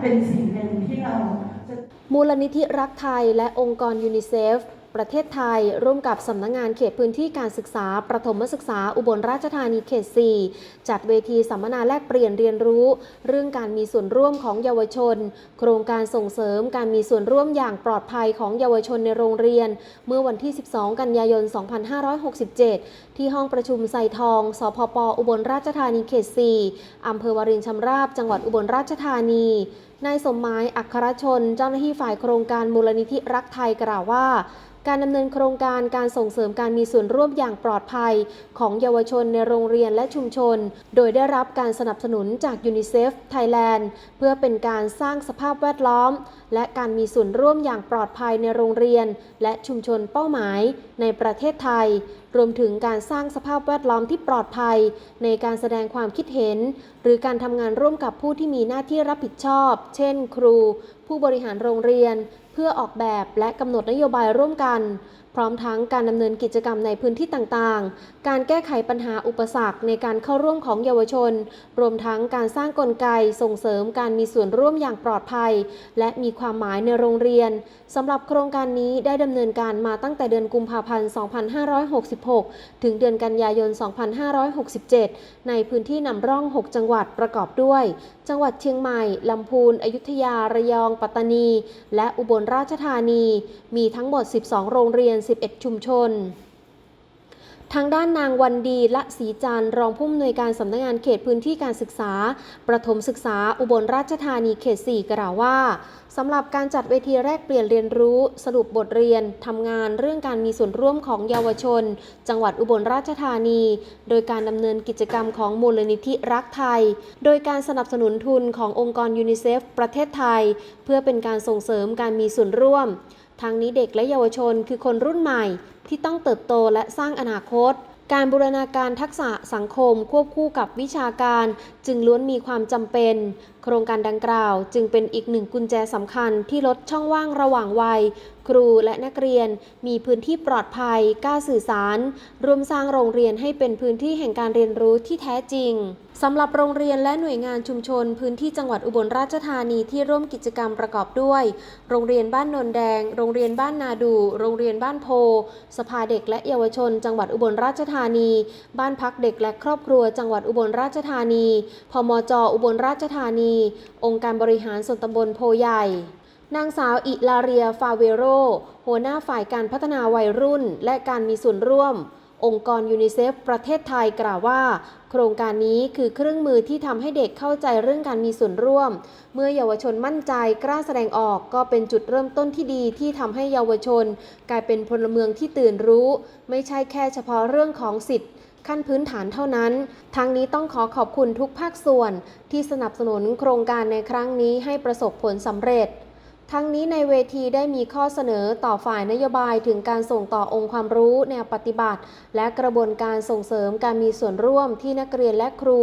เป็นสิ่งหนึ่งที่เรามูลนิธิรักไทยและองค์กรยูนิเซฟ ประเทศไทย ร่วมกับสำนักงงานเขตพื้นที่การศึกษา ประถมศึกษาอุบลราชธานีเขต 4 จัดเวทีสัมมนาแลกเปลี่ยนเรียนรู้ เรื่องการมีส่วนร่วมของเยาวชน โครงการส่งเสริมการมีส่วนร่วมอย่างปลอดภัยของเยาวชนในโรงเรียน เมื่อวันที่ 12 กันยายน 2567 ที่ห้องประชุมไซทอง สพปอุบลราชธานีเขต 4อำเภอวารินชำราบ จังหวัดอุบลราชธานีนายสมหมายอัครชน เจ้าหน้าที่ฝ่ายโครงการมูลนิธิรักไทยกล่าวว่าการดำเนินโครงการการส่งเสริมการมีส่วนร่วมอย่างปลอดภัย ของเยาวชนในโรงเรียนและชุมชน โดยได้รับการสนับสนุนจากยูนิเซฟไทยแลนด์เพื่อเป็นการสร้างสภาพแวดล้อม และการมีส่วนร่วมอย่างปลอดภัยในโรงเรียน และชุมชนเป้าหมายในประเทศไทย รวมถึงการสร้างสภาพแวดล้อมที่ปลอดภัย ในการแสดงความคิดเห็น หรือการทำงานร่วมกับผู้ที่มีหน้าที่รับผิดชอบ เช่น ครู ผู้บริหารโรงเรียน เพื่อออกแบบและกำหนดนโยบายร่วมกัน พร้อมทั้งการดำเนินกิจกรรมในพื้นที่ต่างๆ การแก้ไขปัญหาอุปสรรคในการเข้าร่วมของเยาวชน รวมทั้งการสร้างกลไกส่งเสริมการมีส่วนร่วมอย่างปลอดภัย และมีความหมายในโรงเรียนสำหรับโครงการนี้ได้ดำเนินการมาตั้งแต่เดือนกุมภาพันธ์ 2566 ถึงเดือนกันยายน 2567 ในพื้นที่นำร่อง 6 จังหวัดประกอบด้วย จังหวัดเชียงใหม่ลำพูน อยุธยา ระยอง ปัตตานี และอุบลราชธานี มีทั้งหมด 12 โรงเรียน11 ชุมชน ทางด้านนางวันดีละศรีจันทร์รองผู้อำนวยการสำนักงานเขตพื้นที่การศึกษา ประถมศึกษาอุบลราชธานีเขต 4 กล่าวว่าสำหรับการจัดเวทีแรกเปลี่ยนเรียนรู้สรุปบทเรียนทำงานเรื่องการมีส่วนร่วมของเยาวชน จังหวัดอุบลราชธานี โดยการดำเนินกิจกรรมของมูลนิธิรักไทย โดยการสนับสนุนทุนขององค์กรยูนิเซฟประเทศไทย เพื่อเป็นการส่งเสริมการมีส่วนร่วม ทางนี้เด็กและเยาวชนคือคนรุ่นใหม่ที่ต้องเติบโตและสร้างอนาคต การบูรณาการทักษะสังคมควบคู่กับวิชาการ จึงล้วนมีความจำเป็น โครงการดังกล่าว จึงเป็นอีกหนึ่งกุญแจสำคัญที่ลดช่องว่างระหว่างวัย ครูและนักเรียน มีพื้นที่ปลอดภัยกล้าสื่อสารรวมสร้างโรงเรียนให้เป็นพื้นที่แห่งการเรียนรู้ที่แท้จริงสำหรับโรงเรียนและหน่วยงานชุมชน พื้นที่จังหวัดอุบลราชธานีที่ร่วมกิจกรรมประกอบด้วย โรงเรียนบ้านนนแดง โรงเรียนบ้านนาดู โรงเรียนบ้านโพ สภาเด็กและเยาวชน จังหวัดอุบลราชธานี บ้านพักเด็กและครอบครัวจังหวัดอุบลราชธานี พมจ อุบลราชธานี องค์การบริหารส่วนตำบลโพใหญ่ นางสาวอิลาเรียฟาเวโรหัวหน้าฝ่ายการพัฒนาวัยรุ่น และการมีส่วนร่วม องค์กรยูนิเซฟประเทศไทยกล่าวว่า โครงการนี้คือเครื่องมือที่ทำให้เด็กเข้าใจเรื่องการมีส่วนร่วม เมื่อเยาวชนมั่นใจกล้าแสดงออกก็เป็นจุดเริ่มต้นที่ดีที่ทำให้เยาวชน กลายเป็นพลเมืองที่ตื่นรู้ ไม่ใช่แค่เฉพาะเรื่องของสิทธิขั้นพื้นฐานเท่านั้น ทางนี้ต้องขอขอบคุณทุกภาคส่วนที่สนับสนุนโครงการในครั้งนี้ให้ประสบผลสำเร็จ ทั้งนี้ในเวทีได้มีข้อเสนอต่อฝ่ายนโยบายถึงการส่งต่อองค์ความรู้แนวปฏิบัติ และกระบวนการส่งเสริมการมีส่วนร่วมที่นักเรียนและครู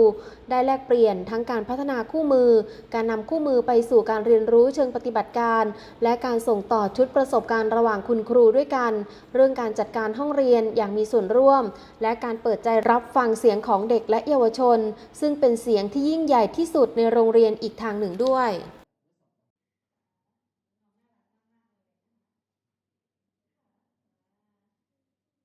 ได้แลกเปลี่ยนทั้งการพัฒนาคู่มือ การนำคู่มือไปสู่การเรียนรู้เชิงปฏิบัติการ และการส่งต่อชุดประสบการณ์ระหว่างคุณครูด้วยกัน เรื่องการจัดการห้องเรียนอย่างมีส่วนร่วม และการเปิดใจรับฟังเสียงของเด็กและเยาวชน ซึ่งเป็นเสียงที่ยิ่งใหญ่ที่สุดในโรงเรียนอีกทางหนึ่งด้วย